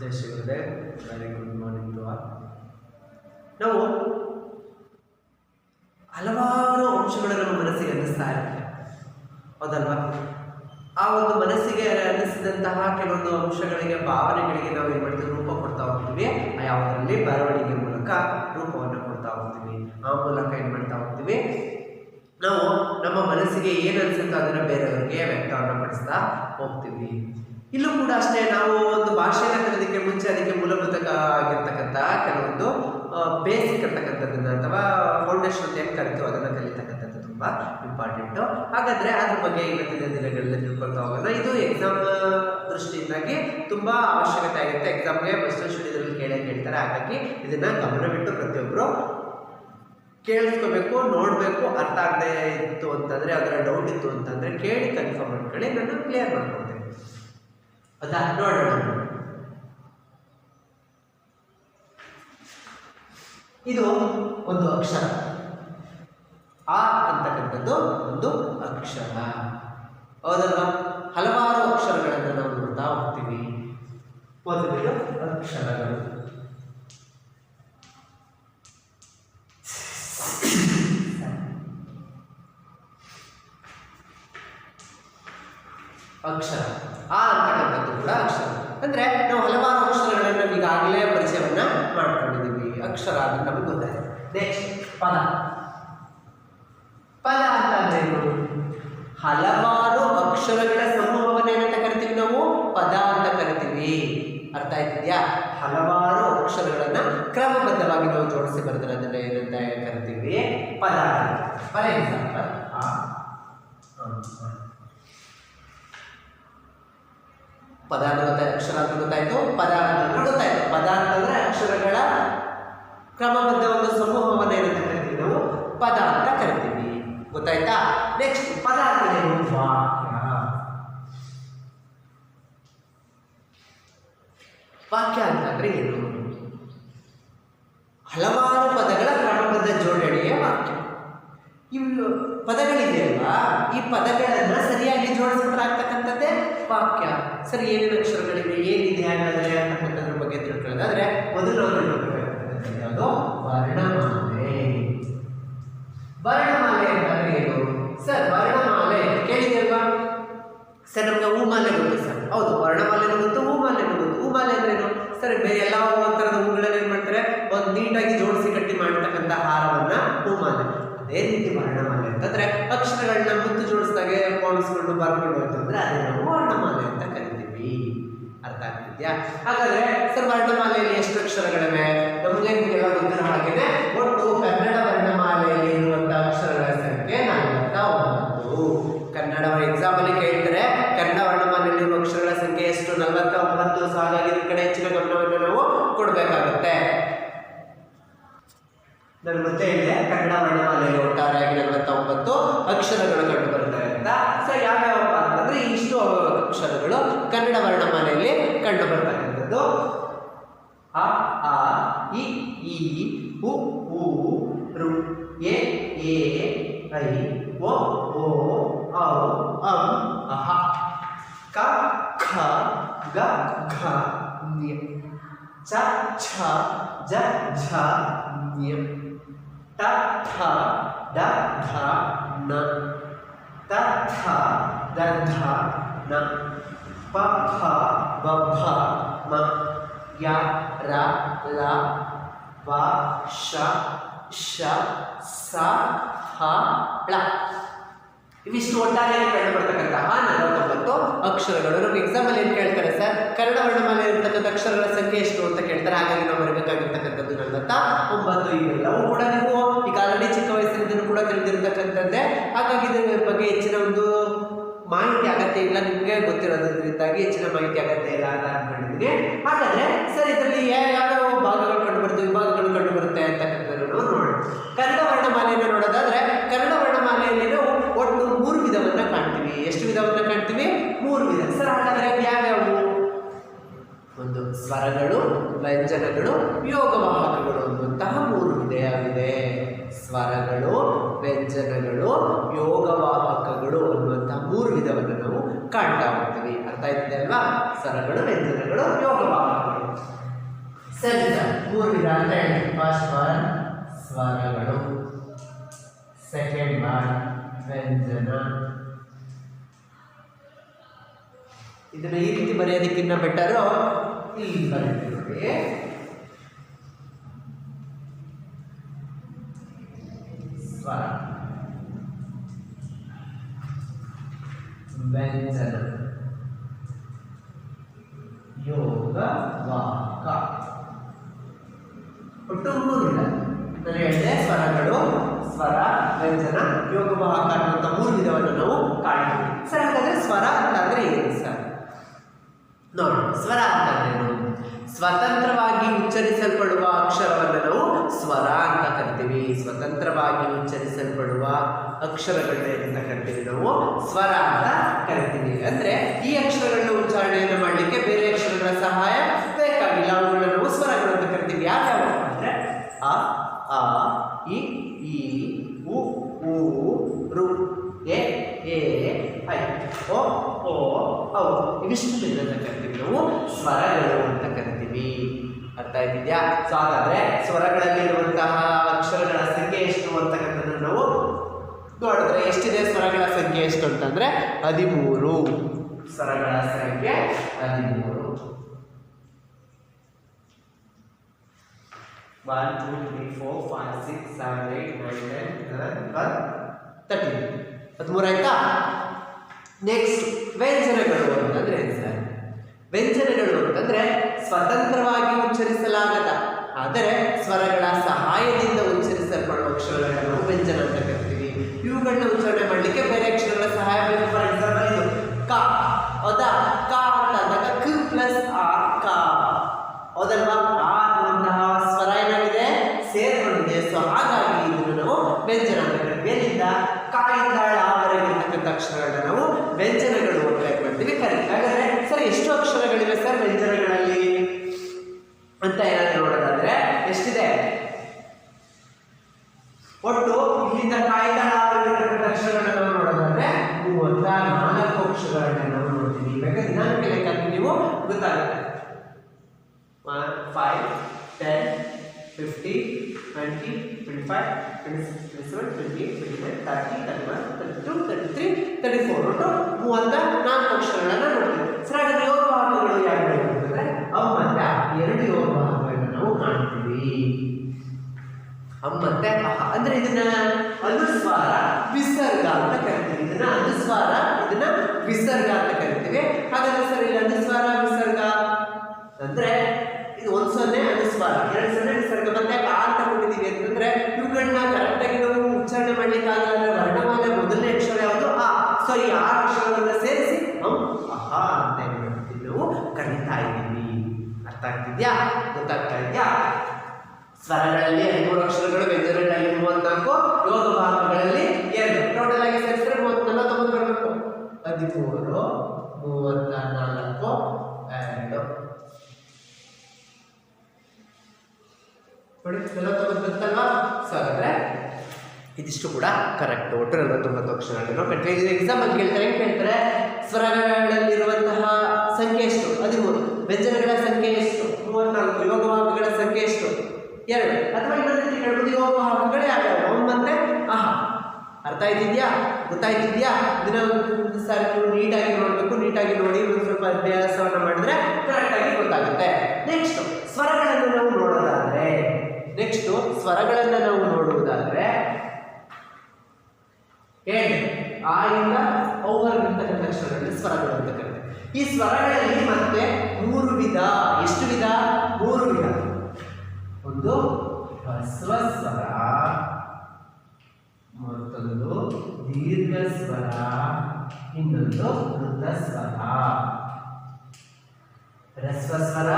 Jai Shri very good morning to all ನಾವು ಹಲವಾರು ಅಂಶಗಳು ನಮ್ಮ ಮನಸ್ಸಿಗೆ ಅನ್ನಿಸ್ತಾ ಇರುತ್ತೆ. ಹೌದಲ್ವಾ? ಆ ಒಂದು ಮನಸ್ಸಿಗೆ ಅನ್ನಿಸಿದಂತಹ ಕೆಲವೊಂದು ಅಂಶಗಳಿಗೆ, ಭಾವನೆಗಳಿಗೆ ನಾವು ಏನು ಮಾಡ್ತೀವಿ? ರೂಪ ಕೊಡ್ತಾ ಹೋಗ್ತೀವಿ. ಆ ಯಾವುದರಲ್ಲಿ? ಬರವಣಿಗೆ ಮೂಲಕ ರೂಪವನ್ನು ಕೊಡ್ತಾ ಹೋಗ್ತೀವಿ. ಆ ಮೂಲಕ ಏನು ಮಾಡ್ತಾ ಹೋಗ್ತೀವಿ? ನಾವು ನಮ್ಮ ಮನಸ್ಸಿಗೆ ಏನು ಅನಿಸುತ್ತೋ ಅದನ್ನು ಬೇರೆಯವರಿಗೆ ವ್ಯಕ್ತವನ್ನು ಪಡಿಸ್ತಾ ಹೋಗ್ತೀವಿ. ಇಲ್ಲೂ ಕೂಡ ಅಷ್ಟೇ ನಾವು ಒಂದು ಭಾಷೆಯನ್ನು ಕಲಿಯೋದಕ್ಕೆ ಮುಂಚೆ ಅದಕ್ಕೆ ಮೂಲಭೂತ ಆಗಿರ್ತಕ್ಕಂಥ ಕೆಲವೊಂದು ಬೇಸಿಕ್ ಇರ್ತಕ್ಕಂಥದ್ದನ್ನು ಅಥವಾ ಫೌಂಡೇಶನ್ ಅಂತ ಏನು ಕರಿತೀವೋ ಅದನ್ನು ಕಲಿತಕ್ಕಂಥದ್ದು ತುಂಬ ಇಂಪಾರ್ಟೆಂಟು ಹಾಗಾದರೆ ಅದ್ರ ಬಗ್ಗೆ ಇವತ್ತಿನ ದಿನಗಳಲ್ಲಿ ತಿಳ್ಕೊಳ್ತಾ ಹೋಗೋಣ. ಇದು ಎಕ್ಸಾಮ್ ದೃಷ್ಟಿಯಿಂದಾಗಿ ತುಂಬ ಅವಶ್ಯಕತೆ ಆಗುತ್ತೆ ಎಕ್ಸಾಮ್ಗೆ ಫಸ್ಟ್ ಶುಡಿದ್ರಲ್ಲಿ ಕೇಳೇ ಹೇಳ್ತಾರೆ ಹಾಗಾಗಿ ಇದನ್ನು ಗಮನವಿಟ್ಟು ಪ್ರತಿಯೊಬ್ಬರು ಕೇಳಿಸ್ಕೋಬೇಕು, ನೋಡಬೇಕು, ಅರ್ಥ ಆಗದೆ ಇತ್ತು ಅಂತಂದರೆ, ಅದರ ಡೌಟ್ ಇತ್ತು ಅಂತಂದರೆ ಕೇಳಿ ಕನ್ಫರ್ಮ್ ಮಾಡ್ಕೊಳ್ಳಿ. ನಾನು ಕ್ಲಿಯರ್ ಮಾಡ್ಕೊಡ್ತೇನೆ. ಅದಾ ನೋಡೋಣ ಇದು ಒಂದು ಅಕ್ಷರ. ಆ ಅಂತಕ್ಕಂಥದ್ದು ಒಂದು ಅಕ್ಷರ. ಹೌದಲ್ವಾ? ಹಲವಾರು ಅಕ್ಷರಗಳನ್ನು ನಾವು ನೋಡ್ತಾ ಹೋಗ್ತೀವಿ. ಮೊದಲಿಗೆ ಅಕ್ಷರಗಳು. ಅಕ್ಷರ. ಆ ಅಂತಕ್ಕಂಥದ್ದು ಕೂಡ ಅಕ್ಷರ. ಅಂದರೆ ನಾವು ಹಲವಾರು ಅಕ್ಷರಗಳನ್ನು ಈಗಾಗಲೇ ಪರಿಚಯವನ್ನು ಮಾಡ್ಕೊಂಡಿದ್ದೀವಿ. ಅಕ್ಷರ ಅದು ನಮಗೆ ಗೊತ್ತಾಯಿತು. ನೆಕ್ಸ್ಟ್ ಪದ. ಪದ ಅಂತ ಹಲವಾರು ಅಕ್ಷರಗಳ ಸಮೂಹವನ್ನು ಏನಂತ ಕರಿತೀವಿ ನಾವು? ಪದ ಅಂತ ಕರಿತೀವಿ. ಅರ್ಥ ಆಯ್ತಿದ್ಯಾ? ಹಲವಾರು ಅಕ್ಷರಗಳನ್ನು ಕ್ರಮಬದ್ಧವಾಗಿ ನಾವು ಜೋಡಿಸಿ ಬರೆದಿರೋದನ್ನ ಏನಂತ ಕರಿತೀವಿ? ಪದ ಫಾರ್ ಎಕ್ಸಾಂಪಲ್ ಆ ಅಂ, ಅಂ. ಪದ ಅಂತ ಗೊತ್ತಾಯ್ತು ಅಕ್ಷರ ಅಂತ ಗೊತ್ತಾಯ್ತು. ಪದ ಅಂತ ಪದ ಅಂತಂದ್ರೆ ಅಕ್ಷರಗಳ ಕ್ರಮಬದ್ಧ ಒಂದು ಸಮೂಹವನ್ನ ಏನಂತ ಕರಿತೀವಿ ನಾವು? ಪದ ಅಂತ ಕರಿತೀವಿ. ಗೊತ್ತಾಯ್ತಾ? ನೆಕ್ಸ್ಟ್ ಪದ ಏನು? ವಾಕ್ಯ. ವಾಕ್ಯ ಅಂತಂದ್ರೆ ಏನು? ಹಲವಾರು ಪದಗಳ ಕ್ರಮಬದ್ಧ ಜೋಡಣೆಯ ವಾಕ್ಯ. ಇವು ಪದಗಳಿದೆಯಲ್ವಾ? ಈ ಪದಗಳನ್ನ ಸರಿಯಾಗಿ ಜೋಡಿಸ್ಬಿಟ್ರೆ ಆಗ್ತಕ್ಕಂಥದ್ದೇ ವಾಕ್ಯ. ಸರಿ, ಏನೇನು ಅಕ್ಷರಗಳಿವೆ, ಏನಿದೆ ಹಾಗಾದ್ರೆ ಅಂತಕ್ಕಂಥದ್ರ ಬಗ್ಗೆ ತಿಳ್ಕೊಳ್ಳೋದಾದ್ರೆ ಮೊದಲು ವರ್ಣಮಾಲೆ. ವರ್ಣಮಾಲೆ ಅಂತಂದ್ರೆ ಏನು? ಸರ್, ವರ್ಣಮಾಲೆ ಕೇಳಿದೆಯಲ್ವಾ ಸರ್, ನಮ್ಗೆ ಹೂಮಾಲೆ ಗೊತ್ತು ಸರ್. ಹೌದು, ವರ್ಣಮಾಲೆ ಗೊತ್ತು, ಹೂಮಾಲೆ ಗೊತ್ತು. ಹೂಮಾಲೆ ಅಂದ್ರೆ ಏನು? ಸರ್, ಬೇರೆ ಎಲ್ಲ ಥರದ ಹೂಗಳನ್ನ ಏನು ಮಾಡ್ತಾರೆ? ಒಂದು ನೀಟಾಗಿ ಜೋಡಿಸಿ ಕಟ್ಟಿ ಮಾಡ್ತಕ್ಕಂಥ ಹಾರವನ್ನ ಹೂಮಾಲೆ. ಅದೇ ರೀತಿ ವರ್ಣಮಾಲೆ ಅಂತಂದ್ರೆ ಅಕ್ಷರಗಳನ್ನ ಮುತ್ತು ಜೋಡಿಸಿದಾಗೆ ಪೋಣಿಸ್ಕೊಂಡು ಬರ್ಕೊಂಡು ಅಂತಂದ್ರೆ ಅದೇ ನಾವು ವರ್ಣಮಾಲೆ ಅಂತ ಕರಿತೀವಿ. ಅರ್ಥ ಆಗ್ತಿದ್ಯಾ? ಹಾಗಾದ್ರೆ ಸರ್, ವರ್ಣಮಾಲೆಯಲ್ಲಿ ಎಷ್ಟು ಅಕ್ಷರಗಳಿವೆ? ನಮಗೆ ಗೊತ್ತಿರೋ ಹಾಗೇನೆ ಒಟ್ಟು ಕನ್ನಡ ವರ್ಣಮಾಲೆಯಲ್ಲಿ ಇರುವಂತಹ ಅಕ್ಷರಗಳ ಸಂಖ್ಯೆ ನಲವತ್ತ ಒಂಬತ್ತು. ಕನ್ನಡ ಎಕ್ಸಾಮ್ ಅಲ್ಲಿ ಔ ಅಂ ಅಹ ಕ ಖ ಗ ಘ ನ್ಯ ಚ ಛ ಜ ಝ ನ್ಯ ಟ ಥ ಡ ಧ ನ ತ ಥ ದ ಧ ನ ಪ ಫ ಬ ಭ ಮ ಯ ರ ಲ ವ ಶ ಶ ಸ ಹ ಳ ಇವಿಷ್ಟು ಒಟ್ಟಾರೆ ಕಂಡು ಬರ್ತಕ್ಕಂತಹ ನಲವತ್ತೊಂಬತ್ತು ಅಕ್ಷರಗಳು. ನಮ್ಗೆ ಎಕ್ಸಾಮಲ್ಲಿ ಏನು ಕೇಳ್ತಾರೆ ಸರ್ ಕನ್ನಡ ವರ್ಣಮಾಲೆ ಇರ್ತಕ್ಕಂಥ ಅಕ್ಷರಗಳ ಸಂಖ್ಯೆ ಎಷ್ಟು ಅಂತ ಕೇಳ್ತಾರೆ. ಹಾಗಾಗಿ ನಾವು ಬರಬೇಕಾಗಿರ್ತಕ್ಕಂಥದ್ದು ನಲವತ್ತ ಒಂಬತ್ತು ಇವೆಲ್ಲವೂ ಕೂಡ ನೀವು ಈಗ ಆಲ್ರೆಡಿ ಚಿಕ್ಕ ವಯಸ್ಸಿನಿಂದ ಕೂಡ ತಿಳಿದಿರ್ತಕ್ಕಂಥದ್ದೇ. ಹಾಗಾಗಿ ಇದರ ಬಗ್ಗೆ ಹೆಚ್ಚಿನ ಒಂದು ಮಾಹಿತಿ ಅಗತ್ಯ ಇಲ್ಲ. ನಿಮಗೆ ಗೊತ್ತಿರೋದ್ರಿಂದಾಗಿ ಹೆಚ್ಚಿನ ಮಾಹಿತಿ ಅಗತ್ಯ ಇಲ್ಲ ಅಂತ ಅಂದ್ಕೊಂಡಿದ್ದೀನಿ ಹಾಗಾದ್ರೆ ಸರ್ ಇದರಲ್ಲಿ ಯಾವ ಯಾವ ಭಾಗಗಳು ಕಂಡು ಬರುತ್ತೆ ವಿಭಾಗಗಳು ಕಂಡು ಬರುತ್ತೆ ಅಂತಕ್ಕಂಥದ್ದು ನೋಡೋಣ. ಕನ್ನಡ ವರ್ಣಮಾಲೆಯನ್ನು ವ್ಯಂಜನಗಳು ಯೋಗವಾಹಕಗಳು ಅನ್ನುವಂತಹ ಮೂರು ವಿಧೆಯಾಗಿದೆ. ಸ್ವರಗಳು, ವ್ಯಂಜನಗಳು, ಯೋಗವಾಹಕಗಳು ಅನ್ನುವಂತಹ ಮೂರು ವಿಧವನ್ನು ನಾವು ಕಾಣ್ತಾ ಹೋಗ್ತೀವಿ. ಅರ್ಥ ಆಯ್ತಿದೆ ಅಲ್ವಾ? ಸ್ವರಗಳು, ವ್ಯಂಜನಗಳು, ಯೋಗವಾಹಕಗಳು. ಸರಿ ಮೂರು ವಿಧ ಅಂತ ಫಸ್ಟ್ ಸ್ವರಗಳು. ಸೆಕೆಂಡ್ ಒನ್ ವ್ಯಂಜನ. ಇದನ್ನ ಈ ರೀತಿ ಬರೆಯೋದಕ್ಕಿಂತ ಬೆಟರು ಇಲ್ಲಿ ಬರೀತೀವಿ ಸ್ವತಂತ್ರವಾಗಿ ಉಚ್ಚರಿಸಲ್ಪಡುವ ಅಕ್ಷರವನ್ನು ನಾವು ಸ್ವರ ಅಂತ ಕರಿತೀವಿ. ಸ್ವತಂತ್ರವಾಗಿ ಉಚ್ಚರಿಸಲ್ಪಡುವ ಅಕ್ಷರಗಳನ್ನ ಕರಿತೀವಿ ನಾವು ಸ್ವರ ಅಂತ ಕರಿತೀವಿ. ಅಂದ್ರೆ ಈ ಅಕ್ಷರಗಳನ್ನ ಉಚ್ಚಾರಣೆಯನ್ನು ಮಾಡಲಿಕ್ಕೆ ಬೇರೆ ಅಕ್ಷರಗಳ ಸಹಾಯ ಬೇಕಾಗಿಲ್ಲ. ಅವುಗಳನ್ನು ನಾವು ಸ್ವರಗಳು ಅಂತ ಕರಿತೀವಿ. ಯಾವ್ಯಾವ ಅಂದ್ರೆ ಅ ಆ ಇ, ಈ, ಉ ಊ ರು, ಎ ಎ, ಐ, ಓ ಓ, ಔ. ಇವಿಷ್ಟು ಇದನ್ನು ಕರಿತೀವಿ ನಾವು ಸ್ವರಗಳು ಅಂತ ಕರಿತೀವಿ. ಅರ್ಥ ಆಯ್ತಿದ್ಯಾ ಸೊ ಹಾಗಾದ್ರೆ ಸ್ವರಗಳಲ್ಲಿರುವಂತಹ ಅಕ್ಷರಗಳ ಸಂಖ್ಯೆ ಎಷ್ಟು ಅಂತಕ್ಕಂಥದ್ದು ನಾವು ನೋಡಿದ್ರೆ ಎಷ್ಟಿದೆ ಸ್ವರಗಳ ಸಂಖ್ಯೆ ಎಷ್ಟು ಅಂತಂದ್ರೆ ಹದಿಮೂರು. ಸ್ವರಗಳ ಸಂಖ್ಯೆ ಹದಿಮೂರು. One two three four five six seven eight nine ten eleven thirteen ಹದಿಮೂರು ಆಯ್ತಾ? ನೆಕ್ಸ್ಟ್ ವ್ಯಂಜನಗಳು ಅಂತಂದ್ರೆ ಏನು ಸರ್? ವ್ಯಂಜನಗಳು ಅಂತಂದ್ರೆ ಸ್ವತಂತ್ರವಾಗಿ ಉಚ್ಚರಿಸಲಾಗದ. ಆದರೆ ಸ್ವರಗಳ ಸಹಾಯದಿಂದ ಉಚ್ಚರಿಸಲ್ಪಡುವ ಅಕ್ಷರಗಳನ್ನು ವ್ಯಂಜನ ಅಂತ ಕರಿತೀವಿ. ಇವುಗಳನ್ನ ಉಚ್ಚಾರಣೆ ಮಾಡಲಿಕ್ಕೆ ಬೇರೆ ಅಕ್ಷರಗಳ ಸಹಾಯ ಬೇಕು ಫಾರ್ ಎಕ್ಸಾಂಪಲ್ ಇದು ಕ ಹೌದಾ one, five, ten, fifty, twenty, twenty-five, twenty-six, twenty-seven, twenty-eight, twenty-nine, thirty, thirty-one, thirty-two, thirty-three, thirty-four. ಒಟ್ಟು ಮೂವತ್ತ ನಾಲ್ಕು ಅಕ್ಷರಗಳನ್ನು ನೋಡ್ತೀವಿ. ಸರ್ ಹಾಗಾದ್ರೆ ಯೋಗ ಭಾಗಗಳು ಯಾವ್ಯಾವ ಅಂತಂದ್ರೆ ಅವು ಎರಡು ಯೋಗ ವಾಹಕಗಳನ್ನ ನಾವು ಕಾಣ್ತೀವಿ. ಮತ್ತೆ ಅಹ ಅಂದ್ರೆ ಇದನ್ನ ಅನುಸ್ವಾರ ವಿಸರ್ಗ ಅಂತ ಕರಿತೀವಿ. ಇದನ್ನ ಅನುಸ್ವಾರ ಇದನ್ನ ವಿಸರ್ಗ ಅಂತ ಕರಿತೀವಿ. ಹಾಗಾದ್ರೆ ಸರ್ ಇಲ್ಲಿ ಅನುಸ್ವಾರ ವಿಸರ್ಗ ಅಂದ್ರೆ ಎರಡು ಸೆಂಟೆನ್ಸ್ ವಿಸರ್ಗ ಮತ್ತೆ ಆ ಅಂತ ಕೊಟ್ಟಿದ್ದೀವಿ ಅಂತಂದ್ರೆ ಇವುಗಳನ್ನ ಕರೆಕ್ಟಾಗಿ ನಾವು ಉಚ್ಚಾರಣೆ ಮಾಡ್ಲಿಕ್ಕೆ ಆಗಲ್ಲ ಅಂದ್ರೆ ವರ್ಣಮಾಲೆ ಮೊದಲನೇ ಅಕ್ಷರ ಯಾವುದು? ಆ ಸೊ ಈ ಆರು ಅಕ್ಷರಗಳನ್ನ ಸೇರಿಸಿ ನಾವು ಅಹಾ ಅಂತ ಏನ್ ಮಾಡ್ತೀವಿ ನಾವು ಕರೀತಾ ಇದ್ದೀವಿ. ಅರ್ಥ ಆಗ್ತಿದ್ಯಾ? ಗೊತ್ತಾಗ್ತಾ ಇದೆಯಾ? ಸ್ವರಗಳಲ್ಲಿ ಹದಿಮೂರು ಅಕ್ಷರಗಳು ವ್ಯಂಜನಗಳಲ್ಲಿ ಮೂವತ್ನಾಲ್ಕು, ಯೋಗ ಭಾಗಗಳಲ್ಲಿ ಎರಡು. ಟೋಟಲ್ ಆಗಿ ಸೇರಿಸಿದ್ರೆ ಮೂವತ್ ನಲವತ್ತೊಂಬತ್ತು ಬರಬೇಕು. ಹದಿಮೂರು ಮೂವತ್ತ ನಾಲ್ಕು, ಎರಡು. ಇದಿಷ್ಟು ಕೂಡ ಕರೆಕ್ಟ್ ಒಟ್ಟು ನಲವತ್ತೊಂಬತ್ತು ಅಕ್ಷರಗಳನ್ನು ಕಟ್ಟಿ ಇದು ಎಕ್ಸಾಮ್ ಅಲ್ಲಿ ಕೇಳ್ತಾರೆ ಏನು ಕೇಳ್ತಾರೆ? ಸ್ವರಗಳಲ್ಲಿರುವಂತಹ ಸಂಖ್ಯೆ ಎಷ್ಟು? ಹದಿಮೂರು. ವ್ಯಂಜನಗಳ ಸಂಖ್ಯೆ ಎಷ್ಟು? ಮೂವತ್ನಾಲ್ಕು. ಯೋಗವಾಹಕಗಳ ಸಂಖ್ಯೆ ಎಷ್ಟು? ಎರಡು. ಅಥವಾ ಇನ್ನೊಂದು ರೀತಿ ಹೇಳ್ಬೋದು ಯೋಗವಾಹಕಗಳೇ ಅವು ಮತ್ತೆ ಆಹಾ. ಅರ್ಥ ಆಯ್ತಿದ್ಯಾ? ಗೊತ್ತಾಯ್ತಿದ್ಯಾ? ದಿನ ಒಂದು ಸಾರಿ ನೀವು ನೀಟಾಗಿ ನೋಡಬೇಕು. ನೀಟಾಗಿ ನೋಡಿ ಒಂದು ಸ್ವಲ್ಪ ಅಭ್ಯಾಸವನ್ನು ಮಾಡಿದ್ರೆ ಕರೆಕ್ಟಾಗಿ ಗೊತ್ತಾಗುತ್ತೆ. ನೆಕ್ಸ್ಟ್ ಸ್ವರಗಳನ್ನು ನಾವು ನೋಡೋದಾದ್ರೆ ನೆಕ್ಸ್ಟ್ ಸ್ವರಗಳನ್ನು ನಾವು ನೋಡುವುದಾದ್ರೆ ಹೇಳಿ ಆ ಇಂದ ಓವರ್ ಇರ್ತಕ್ಕಂಥ ಅಕ್ಷರಗಳಲ್ಲಿ ಸ್ವರಗಳು ಅಂತ ಕರೀತಾರೆ ಈ ಸ್ವರಗಳಲ್ಲಿ ಮತ್ತೆ ಮೂರು ವಿಧ, ಎಷ್ಟು ವಿಧ? ಮೂರು ವಿಧ. ಒಂದು ಸ್ವರ, ಮತ್ತೊಂದು ದೀರ್ಘ ಸ್ವರ, ಇನ್ನೊಂದು ವೃದ್ಧ ಸ್ವರ. ಹ್ರಸ್ವ ಸ್ವರ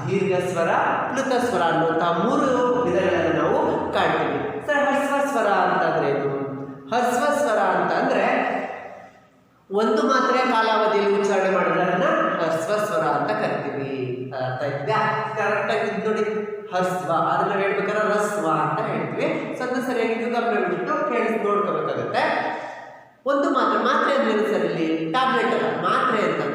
ದೀರ್ಘ ಸ್ವರ ಪ್ಲುತ ಸ್ವರ ಅನ್ನುವಂತಹ ಮೂರು ವಿಧಗಳನ್ನು ನಾವು ಕಾಣ್ತೀವಿ. ಸರ್, ಹಸ್ವಸ್ವರ ಅಂತಂದ್ರೆ ಏನು? ಹಸ್ವ ಸ್ವರ ಅಂತ ಅಂದ್ರೆ ಒಂದು ಮಾತ್ರ ಕಾಲಾವಧಿಯಲ್ಲಿ ಉಚ್ಚಾರಣೆ ಹ್ರಸ್ವ ಸ್ವರ ಅಂತ ಕರಿತೀವಿ ಅರ್ಥ ಇದೆಯಾ ಕರೆಕ್ಟಾಗಿ ಇದು ನೋಡಿ. ಹಸ್ವ, ಅದನ್ನ ಹೇಳ್ಬೇಕಾದ್ರೆ ರಸ್ವ ಅಂತ ಹೇಳ್ತೀವಿ. ಸೊ ಅದನ್ನ ಸರಿಯಾಗಿ ಗಮನ ಬಿಟ್ಟು ಕೇಳಿಸಿ, ನೋಡ್ಕೋಬೇಕಾಗತ್ತೆ. ಒಂದು ಮಾತ್ರೆ ಮಾತ್ರೆ ಅಂದ್ರೆ ಸರ್ ಇಲ್ಲಿ? ಟ್ಯಾಬ್ಲೆಟ್ ಅಲ್ಲ, ಮಾತ್ರೆ ಉಸಿರು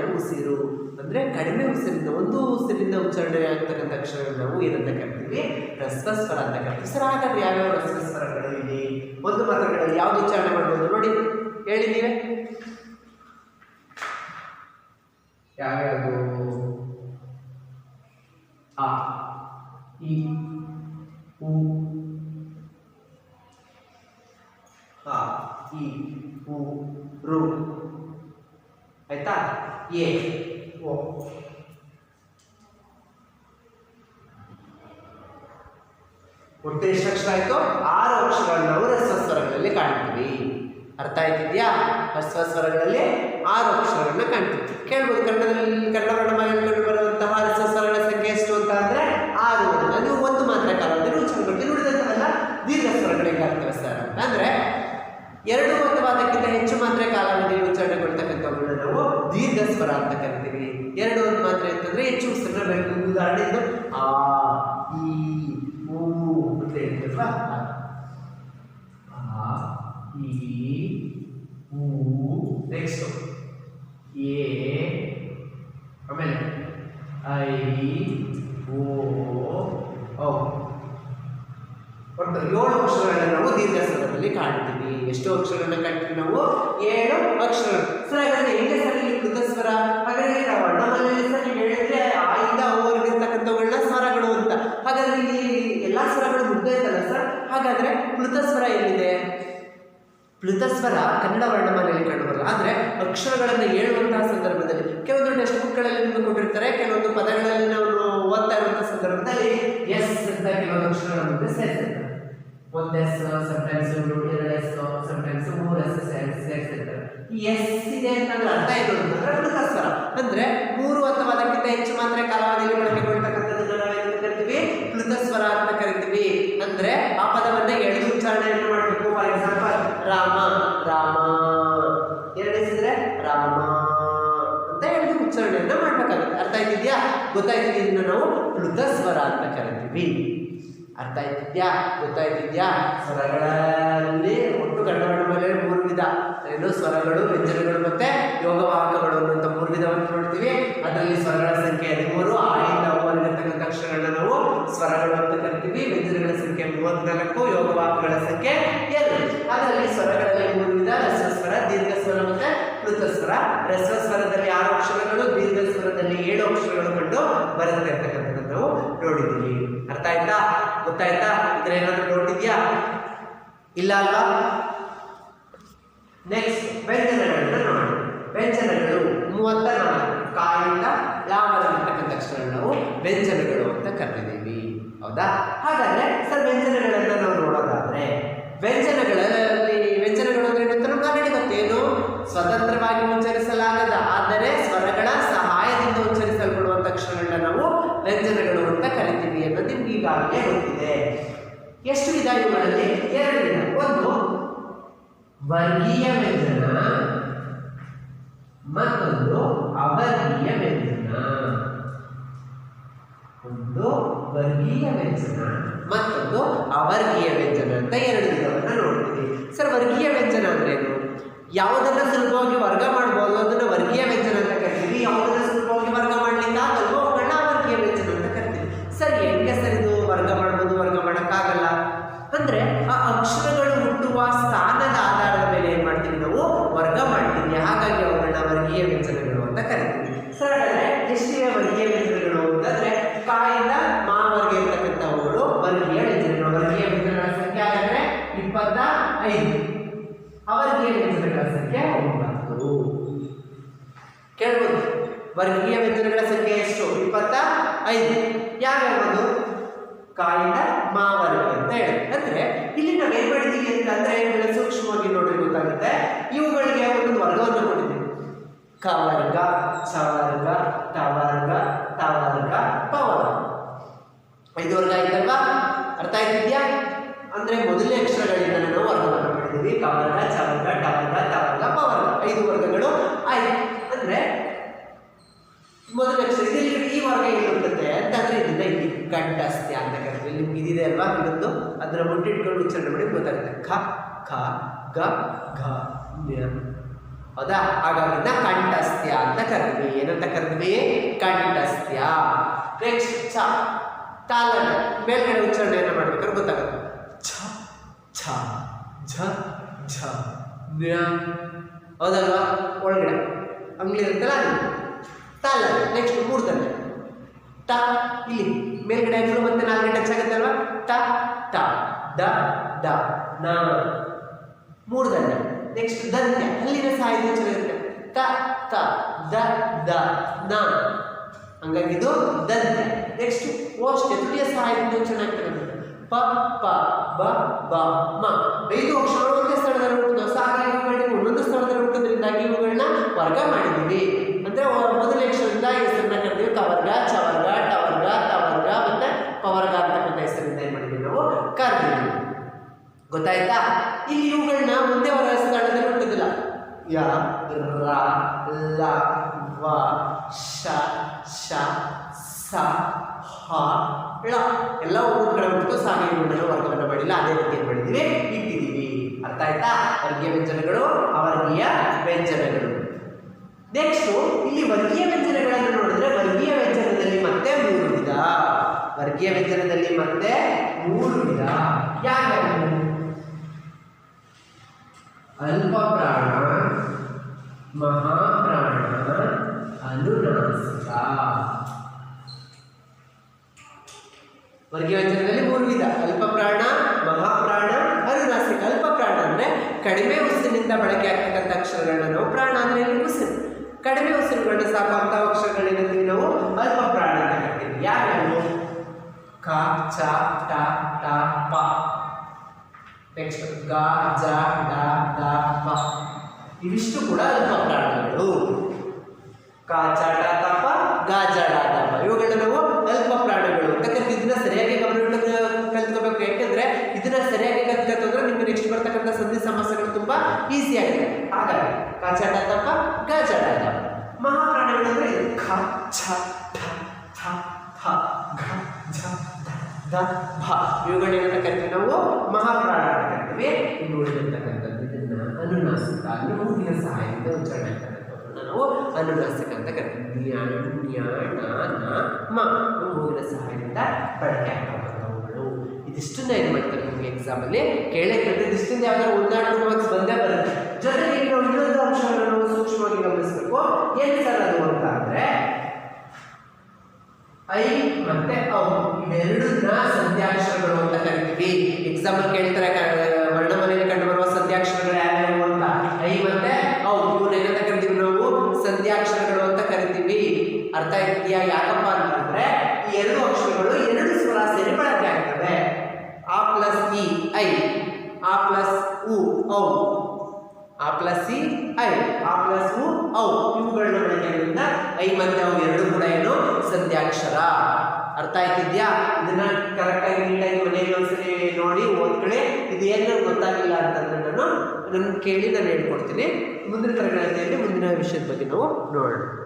ಅಂದ್ರೆ ಕಡಿಮೆ ಉಸಿರಿಂದ, ಒಂದು ಉಸಿರಿಂದ ಉಚ್ಚಾರಣೆ ಆಗ್ತಕ್ಕಂಥ ಅಕ್ಷರಗಳು ನಾವು ಏನಂತ ಕರಿತೀವಿ? ರಸ್ವಸ್ವರ ಅಂತ ಕರಿತೀವಿ. ಸರ್, ಹಾಗಾದ್ರೆ ಯಾವ್ಯಾವ ಹ್ರಸ್ವ ಸ್ವರಗಳು ಇಲ್ಲಿ ಒಂದು ಮಾತ್ರಗಳಲ್ಲಿ ಯಾವ್ದು ಉಚ್ಚಾರಣೆ ಮಾಡ್ಬೋದು ನೋಡಿ. ಹೇಳಿ ನೀವೇ ಯಾವ್ಯಾವುದು? ಆ ಇ ಉ, ಆ ಇ ಉ, ರು. ಆಯ್ತಾ? ಎ. ಓ ಒಟ್ಟು ಎಷ್ಟು ಅಕ್ಷರ ಆಯ್ತು? ಆರು ಅಕ್ಷರಗಳನ್ನ ನಾವು ರಸಸ್ವರಗಳಲ್ಲಿ ಸ್ವರಗಳಲ್ಲಿ ಕಾಣ್ತೀವಿ. ಅರ್ಥ ಆಯ್ತಿದ್ಯಾ? ಹ್ರಸ್ವ ಸ್ವರಗಳಲ್ಲಿ ಆರು ಅಕ್ಷರಗಳನ್ನ ಕಾಣ್ತೀವಿ. ಕೇಳ್ಬೋದು, ಕನ್ನಡದಲ್ಲಿ, ಕನ್ನಡ ವರ್ಣಮಾಲೆಯಲ್ಲಿ ಕಂಡು ಬರುವಂತಹ ರಸಸ್ವರಗಳ ಸ್ವರಗಳ ಸಂಖ್ಯೆ ಎಷ್ಟು ಅಂತ ಅಂದ್ರೆ ಆರು ಅದು ಒಂದು ಮಾತ್ರ ಕಾಲದಲ್ಲಿ ಉಚ್ಚಾರ ಮಾಡ್ತೀವಿ ಉಳಿದಂತೆಲ್ಲ ದೀರ್ಘ ಸ್ವರಗಳಿಗೆ ಆಗ್ತವೆ ಸರ್ ಅಂತ. ಅಂದ್ರೆ ಎರಡು ಅಥವಾ ಅದಕ್ಕಿಂತ ಹೆಚ್ಚು ಮಾತ್ರ ಕಾಲಾವಧಿಯಲ್ಲಿ ಉಚ್ಚಾರಣೆಗೊಳ್ತಕ್ಕಂಥವುಗಳನ್ನ ನಾವು ದೀರ್ಘ ಸ್ವರ ಅಂತ ಕರಿತೀವಿ. ಎರಡು ಒಂದು ಮಾತ್ರ ಅಂತಂದ್ರೆ ಹೆಚ್ಚು ಉಸಿರನ್ನ ಉದಾಹರಣೆ ಇದು ಆ, ಈ, ಊ ಅಂತ ಹೇಳ್ತಲ್ವಾ ಆ, ಈ, ಊ ನೆಕ್ಸ್ಟ್ ಎ, ಆಮೇಲೆ ಐ, ಓ ಓ ಒಟ್ಟು ಏಳು ಅಕ್ಷರಗಳನ್ನ ನಾವು ದೀರ್ಘ ಸ್ವರದಲ್ಲಿ ಕಾಣ್ತೀವಿ. ಎಷ್ಟು ಅಕ್ಷರಗಳನ್ನ ಕಾಣ್ತೀವಿ ನಾವು ಏಳು ಅಕ್ಷರಗಳು. ಸರ್, ಹಾಗಾದ್ರೆ ಹೆಂಗೆ ಸರ್ ಇಲ್ಲಿ ಕೃತ ಸ್ವರ? ಹಾಗಾದ್ರೆ ನಾವು ವರ್ಣಮಾಲೆಯಲ್ಲಿ ಸರ್ ನೀವು ಹೇಳಿದ್ರೆ ಆಯಿಂದ ಅವರೆಗೆ ಇರ್ತಕ್ಕಂಥವುಗಳನ್ನ ಸ್ವರಗಳು ಅಂತ. ಹಾಗಾದ್ರೆ ಇಲ್ಲಿ ಎಲ್ಲಾ ಸ್ವರಗಳು ಮುಗ್ದೋಯ್ತಲ್ಲ ಸರ್? ಹಾಗಾದ್ರೆ ಕೃತಸ್ವರ ಸ್ವರ ಎಲ್ಲಿದೆ? ಸ್ವರ ಕನ್ನಡ ವರ್ಣಮಾಲೆಯಲ್ಲಿ ಕಂಡುಬರಲ್ಲ. ಆದರೆ ಅಕ್ಷರಗಳನ್ನು ಹೇಳುವಂತಹ ಸಂದರ್ಭದಲ್ಲಿ ಕೆಲವೊಂದು ಟೆಕ್ಸ್ಟ್ ಬುಕ್ಗಳಲ್ಲಿ ನಿಮಗೆ ಕೊಟ್ಟಿರ್ತಾರೆ, ಕೆಲವೊಂದು ಪದಗಳಲ್ಲಿ ನಾವು ಓದ್ತಾ ಇರುವಂತಹ ಸಂದರ್ಭದಲ್ಲಿ ಎಸ್ ಅಂತ ಕೆಲವೊಂದು ಅಕ್ಷರಗಳ ಮುಂದೆ ಒಂದು ಎಸ್ ಸಮ್ಟೈಮ್ಸ್ ಎರಡು ಎಸ್ ಸಮ್ಟೈಮ್ಸ್ ಮೂರು ಎಸ್ ಸೇರಿಸಿರ್ತಾರೆ ಈ ಎಸ್ ಇದೆ ಅಂತಂದ್ರೆ ಅರ್ಥ etc. ಅಂತಂದ್ರೆ see ಸ್ವರ ಅಂದ್ರೆ ಮೂರು ಅಥವಾ ಅದಕ್ಕಿಂತ ಹೆಚ್ಚು ಮಾತ್ರ ಕಾಲಾವಧಿಯಲ್ಲಿ ನಾವು ಏನು ಕರಿತೀವಿ. ಪ್ಲುತ ಸ್ವರ ಅಂತ ಕರಿತೀವಿ. ಅಂದ್ರೆ ಆ ಪದವನ್ನ ಎಳೆದು ಉಚ್ಚಾರಣೆಯನ್ನು ಮಾಡಬೇಕು. For example Rama Rama. ಎರಡಿಸಿದ್ರೆ Rama ಅಂತ ಎಳೆದು ಉಚ್ಚಾರಣೆಯನ್ನು ಮಾಡ್ಬೇಕಾಗುತ್ತೆ. ಅರ್ಥ ಆಯ್ತಿದ್ಯಾ? ಗೊತ್ತಾಯ್ತಿದ್ಯಾ ಇದನ್ನ ನಾವು ಮೃತ ಸ್ವರ ಅಂತ ಕರಿತೀವಿ. ಅರ್ಥ ಆಯ್ತಿದ್ಯಾ? ಗೊತ್ತಾಯ್ತಿದ್ಯಾ? ಸ್ವರಗಳಲ್ಲಿ ಒಟ್ಟು ಕನ್ನಡ ಮೇಲೆ ಮೂರು ವಿಧ. ಏನು? ಸ್ವರಗಳು, ವ್ಯಂಜನಗಳು ಮತ್ತೆ ಯೋಗವಾಹಕಗಳು ಅನ್ನುವಂಥ ಮೂರು ವಿಧವನ್ನು ನೋಡ್ತೀವಿ. ಅದರಲ್ಲಿ ಸ್ವರಗಳ ಸಂಖ್ಯೆ ಹದಿಮೂರು, ಆಯಿಂದ ಅವರಿಗಿರ್ತಕ್ಕಂಥ ಅಕ್ಷರಗಳನ್ನ ನಾವು ಸ್ವರಗಳು ಅಂತ ಕರಿತೀವಿ. ವ್ಯಂಜನಗಳ ಸಂಖ್ಯೆ ಮೂವತ್ನಾಲ್ಕು ಯೋಗವಾಹಕಗಳ ಸಂಖ್ಯೆ ಎರಡು. ಅದರಲ್ಲಿ ಸ್ವರಗಳಲ್ಲಿ ಮೂರು ವಿಧ. ರಸಸ್ವರ ಸ್ವರ, ದೀರ್ಘ ಸ್ವರ ಮತ್ತೆ ರಸ ಸ್ವರದಲ್ಲಿ ಆರು ಅಕ್ಷರಗಳು, ದೀರ್ಘ ಸ್ವರದಲ್ಲಿ ಏಳು ಅಕ್ಷರಗಳು ಕಂಡು ಬರುತ್ತೆ ಅಂತಕ್ಕಂಥದ್ದು ನೋಡಿದ್ದೀವಿ. ಅರ್ಥ ಆಯ್ತಾ? ಗೊತ್ತಾಯ್ತಾ? ಇದ್ರ ಡೌಟ್ ನೋಡಿದ್ಯಾ ಇಲ್ಲ ಅಲ್ವಾ? ನೆಕ್ಸ್ಟ್ ವ್ಯಂಜನಗಳನ್ನ ನೋಡೋಣ. ವ್ಯಂಜನಗಳು ಮೂವತ್ತ ನಾಲ್ಕು ಕಾಯಿಂದ ಲಾಭದಲ್ಲಿರ್ತಕ್ಕಂಥ ಅಕ್ಷರಗಳು ನಾವು ವ್ಯಂಜನಗಳು ಅಂತ ಕರೆದಿದ್ದೀವಿ. ಹೌದಾ? ಹಾಗಾದ್ರೆ ಸರ್, ವ್ಯಂಜನಗಳನ್ನ ನಾವು ನೋಡೋದಾದ್ರೆ ವ್ಯಂಜನಗಳಲ್ಲಿ ವ್ಯಂಜನಗಳು ಅಂದ್ರೆ ಏನಂತ ನಮ್ಗೆ ಗೊತ್ತೇನು ಸ್ವತಂತ್ರವಾಗಿ ಈಗಾಗಲೇ ಗೊತ್ತಿದೆ ಎಷ್ಟು ವಿಧ ಇವುಗಳಲ್ಲಿ ಎರಡು ವಿಧ ಒಂದು ವರ್ಗೀಯ ವ್ಯಂಜನ, ಮತ್ತೊಂದು ಅವರ್ಗೀಯ ವ್ಯಂಜನ. ಒಂದು ವರ್ಗೀಯ ವ್ಯಂಜನ, ಮತ್ತೊಂದು ಅವರ್ಗೀಯ ವ್ಯಂಜನ ಅಂತ ಎರಡು ವಿಧವನ್ನು ನೋಡ್ತೀವಿ. ಸರ್, ವರ್ಗೀಯ ವ್ಯಂಜನ ಅಂದ್ರೆ ಏನು ಯಾವುದನ್ನ ಸುಲಭವಾಗಿ ವರ್ಗ ಮಾಡ್ಬೋದು ಅದನ್ನ ವರ್ಗೀಯ ವ್ಯಂಜನ ಅಂತ ಕರಿತೀವಿ. ಯಾವುದನ್ನ ಅಕ್ಷರಗಳು ಹುಟ್ಟುವ ಸ್ಥಾನದ ಆಧಾರದ ಮೇಲೆ ಏನ್ ಮಾಡ್ತೀವಿ ನಾವು ವರ್ಗ ಮಾಡ್ತೀವಿ ಹಾಗಾಗಿ ಅವುಗಳನ್ನ ವರ್ಗೀಯ ವ್ಯಂಜನಗಳು ಅಂತ ಕರಿತೀವಿ ಸರ್ ಹಾಗಾದ್ರೆ ಎಷ್ಟಿವೆ ವರ್ಗೀಯ ವ್ಯಂಜನಗಳು ಅಂತಂದ್ರೆ ಕಾಯಿಂದ ಮಾವರ್ಗೆ ಇರ್ತಕ್ಕಂಥವುಗಳು ವರ್ಗೀಯ ವ್ಯಂಜನಗಳು ವರ್ಗೀಯ ವ್ಯಂಜನಗಳ ಸಂಖ್ಯೆ ಹಾಗಾದ್ರೆ ಇಪ್ಪತ್ತ ಐದು ಅವರ್ಗೀಯ ವ್ಯಂಜನಗಳ ಸಂಖ್ಯೆ ಒಂಬತ್ತು ಕೇಳ್ಬೋದು ವರ್ಗೀಯ ವ್ಯಂಜನಗಳ ಸಂಖ್ಯೆ ಎಷ್ಟು ಇಪ್ಪತ್ತ ಐದು ಯಾವ್ಯಾವುದು ಕಾಯಿಂದ ಮಾವರ್ಗ ಅಂತ ಹೇಳಿ ಅಂದ್ರೆ ಇಲ್ಲಿ ನಾವು ಏನ್ ಮಾಡಿದೀವಿ ಅಂತ ಅಂದ್ರೆ ಇವುಗಳ ಸೂಕ್ಷ್ಮವಾಗಿ ನೋಡ್ರಿ ಗೊತ್ತಾಗುತ್ತೆ ಇವುಗಳಿಗೆ ಒಂದೊಂದು ವರ್ಗವನ್ನು ಕೊಟ್ಟಿದ್ದೀವಿ ಕವರ್ಗ ಸವರ್ಗ ತವರ್ಗ ತವರ್ಗ ಐದು ವರ್ಗ ಆಯ್ತಲ್ವಾ? ಅರ್ಥ ಆಯ್ತಿದ್ಯಾ? ಅಂದ್ರೆ ಮೊದಲನೇ ಅಕ್ಷರಗಳಿಂದ ನಾವು ವರ್ಗವನ್ನು ಮಾಡಿದ್ದೀವಿ ಕವರ್ಗ ಚವರ್ಗ ಟವರ್ಗ ತವರ್ಗ ಪವರ್ಗ ಐದು ವರ್ಗಗಳು ಆಯ್ತು. ಅಂದ್ರೆ ಮೊದಲ ಅಕ್ಷರ ಇಲ್ಲಿ ಈ ವರ್ಗ ಏನಿರ್ತದೆ ಅಂತಂದ್ರೆ ಇದನ್ನ ಇಲ್ಲಿ ಕಂಠಸ್ಥ್ಯ ಅಂತ ಕರೀತೀವಿ ನಿಮ್ಗೆ ಇದಿದೆ ಅಲ್ವಾ ಇದೊಂದು ಅದರ ಮುಟ್ಟಿಟ್ಕೊಂಡು ಉಚ್ಚಾರಣೆ ಮಾಡಿ ಗೊತ್ತಾಗುತ್ತೆ. ಖ ಖ, ಗ, ಘ ಹೌದಾ? ಹಾಗಾಗಿ ಇದನ್ನ ಕಂಠಸ್ಥ್ಯ ಅಂತ ಕರೆದ್ವಿ. ಏನಂತ ಕರೆದ್ವಿ? ಕಂಠಸ್ಥ್ಯ. ನೆಕ್ಸ್ಟ್ ಚ ತಾಲನ. ಮೇಲ್ಗಡೆ ಉಚ್ಚಾರಣೆಯನ್ನು ಮಾಡ್ಬೇಕಾದ್ರೆ ಗೊತ್ತಾಗುತ್ತೆ. ಛ ಛ, ಝ ಝ ಹೌದಲ್ವಾ? ಒಳಗಡೆ. ಅಂಗ್ಲಿ ಇರುತ್ತಲ್ಲ ತಾಲ ನೆಕ್ಸ್ಟ್ ಮೂರ್ಧನ್ಯ. ಟ ಇಲ್ಲಿ. ಮೇಲ್ಗಡೆ ಅಂಗ್ಳು ಮತ್ತೆ ನಾಲ್ಕು ಟಚ್ ಆಗುತ್ತೆ ಅಲ್ವಾ? ಟ ಟ ದ ಡ ನ. ಮೂರ್ಧನ್ಯ. ನೆಕ್ಸ್ಟ್ ದಂತ್ಯ ಅಲ್ಲಿನ ಸಾಹಿತ್ಯ ಚೆನ್ನಾಗಿರುತ್ತೆ. ಕ ಕ, ದ ದ ನ ಹಂಗಾಗಿ ಇದು ದಂತ್ಯ ನೆಕ್ಸ್ಟ್ ಓಷ್ಟೆ ತುಟಿಯ ಸಾಹಿತ್ಯ ಚೆನ್ನಾಗಿರುತ್ತೆ ಪ ಪ, ಬ ಬ, ಮ. ಐದು ಅಕ್ಷರಗಳು ಒಂದೇ ಸ್ಥಳದಲ್ಲಿ ಹುಟ್ಟಿದ್ವು ಸೊ ಹಾಗಾಗಿ ಇವುಗಳಿಗೆ ಒಂದೊಂದು ಸ್ಥಳದಲ್ಲಿ ಹುಟ್ಟೋದ್ರಿಂದಾಗಿ ಇವುಗಳನ್ನ ವರ್ಗ ಮಾಡಿದ್ದೀವಿ ಅಂದ್ರೆ ಒ- ಮೊದಲ ಅಕ್ಷರದಿಂದ ಹೆಸರನ್ನ ಕರಿತೀವಿ ಕವರ್ಗ ಚವರ್ಗ ಟವರ್ಗ ತವರ್ಗ ಮತ್ತೆ ಪವರ್ಗ ಅಂತಕ್ಕಂಥ ಹೆಸರಿಂದ ಏನ್ ಮಾಡಿದ್ದೀವಿ ನಾವು ಕರೆದಿದ್ದೀವಿ ಗೊತ್ತಾಯ್ತಾ ಇಲ್ಲಿ ಇವುಗಳನ್ನ ಒಂದೇ ವರ್ಗ ಸ್ಥಳದಲ್ಲಿ ಹುಟ್ಟುದಿಲ್ಲ ಯ ರ ಲ ವ ಶ ಶ ಸ ಹ ಳ ಎಲ್ಲ ಒಂದೊಂದು ಕಡೆ ಬಿಟ್ಟು ಸಾಗೆ ಇವುಗಳನ್ನ ವರ್ಗವನ್ನು ಮಾಡಿಲ್ಲ ಅದೇ ರೀತಿ ಏನ್ ಮಾಡಿದ್ದೀವಿ ಇಟ್ಟಿದ್ದೀವಿ ಅರ್ಥ ಆಯ್ತಾ ವರ್ಗೀಯ ವ್ಯಂಜನಗಳು ಅವರ್ಗೀಯ ವ್ಯಂಜನಗಳು ನೆಕ್ಸ್ಟ್ ಇಲ್ಲಿ ವರ್ಗೀಯ ವ್ಯಂಜನಗಳನ್ನು ನೋಡಿದ್ರೆ ವರ್ಗೀಯ ವ್ಯಂಜನದಲ್ಲಿ ಮತ್ತೆ ಮೂರು ವಿಧ. ವರ್ಗೀಯ ವ್ಯಂಜನದಲ್ಲಿ ಮತ್ತೆ ಮೂರು ವಿಧ. ಯಾವ್ಯಾವು ಅಲ್ಪ ಪ್ರಾಣ ಮಹಾಪ್ರಾಣ ಅನುನಾಸಿಕ ವರ್ಗೀಯ ವ್ಯಂಜನದಲ್ಲಿ ಮೂರು ವಿಧ. ಅಲ್ಪ ಪ್ರಾಣ ಮಹಾಪ್ರಾಣ, ಅನುನಾಸಿಕ. ಅಲ್ಪ ಪ್ರಾಣ ಅಂದ್ರೆ ಕಡಿಮೆ ಉಸಿರಿನಿಂದ ಬಳಕೆ ಆಗ್ತಕ್ಕಂಥ ಅಕ್ಷರಗಳನ್ನ ನಾವು ಪ್ರಾಣ ಅಂದ್ರೆ ಉಸಿರು. ಕಡಿಮೆ ಉಸಿರುಗಳನ್ನ ಸಾಕುವಂತ ಅಕ್ಷರಗಳೇನಂತೀವಿ ನಾವು ಅಲ್ಪ ಪ್ರಾಣ ಅಂತ ಕರಿತೀವಿ ಯಾವ್ಯಾವು ಕ, ಚ, ಟ ಟ, ಪ. ನೆಕ್ಸ್ಟ್ ಗ, ಜ, ಡ, ದ ಪ ಇವಿಷ್ಟು ಕೂಡ ಅಲ್ಪ ಪ್ರಾಣಗಳು. ಕ, ಚ ಟ ತ ಪ, ಗ, ಜ, ಡ, ದ ಪ ಇವುಗಳನ್ನ ನಾವು ಅಲ್ಪ ಪ್ರಾಣಗಳು. ಅಂತ ಕರಿತೀವಿ. ಸರಿಯಾಗಿ ಗಮನ ಕಲ್ತ್ಕೋಬೇಕು. ಯಾಕೆಂದ್ರೆ ಇದನ್ನ ಸರಿಯಾಗಿ ಕಲ್ತ್ಕೊಂಡ್ರೆ ನಿಮ್ಗೆ ನೆಕ್ಸ್ಟ್ ಬರ್ತಕ್ಕಂಥ ಸಂಧಿ ಸಮಸ್ಯೆಗಳು ತುಂಬಾ ಈಸಿ ಆಗಿದೆ. ಹಾಗಾಗಿ ಕ ತಪ ಗಜಡ ತ ಪ ಗ ಜ ಡ ದ ಪ ಮಹಾಪ್ರಾಣಗಳು ಅಂದ್ರೆ ಖ, ಛ ಠ ಥ ಥ, ಘ, ಝ, ಧ ದ ಭ ಇವುಗಳೇನಂತ ಕರಿತೀವಿ ನಾವು ಮಹಾಪ್ರಾಣ ಅಂತ ಕರಿತೀವಿ ಇನ್ನು ಉಳಿದಿರ್ತಕ್ಕಂಥದ್ದು ಇದನ್ನ ಅನುನಾಸಿಕ ಮೂಗಿನ ಸಹಾಯದಿಂದ ಉಚ್ಚಾರಣೆ ಮಾಡ್ತಕ್ಕಂಥದ್ದನ್ನ ನಾವು ಅನುನಾಸಿಕ ಅಂತ ಕರಿತೀವಿ. ನ್ಯಾಣ ನ್ಯಾಣ, ನ, ಮ. ಮೂಗಿನ ಸಹಾಯದಿಂದ ಬಳಕೆ ಇದಿಷ್ಟನ್ನ ಏನು ಮಾಡ್ತಾರೆ ನಿಮಗೆ ಎಕ್ಸಾಮಲ್ಲಿ ಕೇಳೇ ಕೇಳಿದ್ರೆ ಇದಿಷ್ಟಿಂದ ಯಾವ್ದಾದ್ರು ಮಾರ್ಕ್ಸ್ ಬಂದೇ ಬರುತ್ತೆ. ಜೊತೆಗೆ ನಾವು ಇನ್ನೊಂದು ಅಂಶವನ್ನು ನಾವು ಸೂಕ್ಷ್ಮವಾಗಿ ಗಮನಿಸಬೇಕು. ಏನು ಸರ್ ಅದು ಅಂತ ಅಂದ್ರೆ, ಐ ಮತ್ತೆ ಔ ಇವೆರಡನ್ನ ಸಂಧ್ಯಾಕ್ಷರಗಳು ಅಂತ ಕರಿತೀವಿ. ಎಕ್ಸಾಂಪಲ್ ಕೇಳ್ತಾರೆ ವರ್ಣಮನೆಯಲ್ಲಿ ಕಂಡು ಬರುವ ಸಂಧ್ಯಾಕ್ಷರಗಳು ಯಾವ್ಯಾವು ಅಂತ. ಐ ಮತ್ತೆ ಔ ಇವನ್ನ ಏನಂತ ಕರಿತೀವಿ ನಾವು? ಸಂಧ್ಯಾಕ್ಷರಗಳು ಅಂತ ಕರಿತೀವಿ. ಅರ್ಥ ಇದೆಯಾ ಯಾಕಪ್ಪ ಅಂತಂದ್ರೆ, ಈ ಎರಡು ಅಕ್ಷರಗಳು ಎರಡು ಸ್ವರ ಸೇರಿ ಬಳಕೆ ಪ್ಲಸ್ ಇ ಐ ಆ ಪ್ಲಸ್ ಉ ಔ ಆ ಪ್ಲಸ್ ಸಿ ಐ ಆ ಪ್ಲಸ್ ಉ ಔ ಇವುಗಳನ್ನ ಬಳಕೆಯಿಂದ ಐ ಮತ್ತೆ ಅವು ಎರಡು ಕೂಡ ಏನು? ಸಂಧ್ಯಾಕ್ಷರ. ಅರ್ಥ ಆಯ್ತಿದ್ಯಾ? ಇದನ್ನ ಕರೆಕ್ಟಾಗಿ ನೀಟಾಗಿ ಮನೆಯಲ್ಲಿ ಒಂದ್ಸರಿ ನೋಡಿ ಓದ್ಕಡೆ ಇದು ಏನು ಗೊತ್ತಾಗಿಲ್ಲ ಅಂತಂದ್ರೆ ನಾನು ನನ್ನ ಕೇಳಿ ನಾನು ಹೇಳ್ಕೊಡ್ತೀನಿ. ಮುಂದಿನ ತರಗತಿಯಲ್ಲಿ ಮುಂದಿನ ವಿಷಯದ ಬಗ್ಗೆ ನಾವು ನೋಡೋಣ.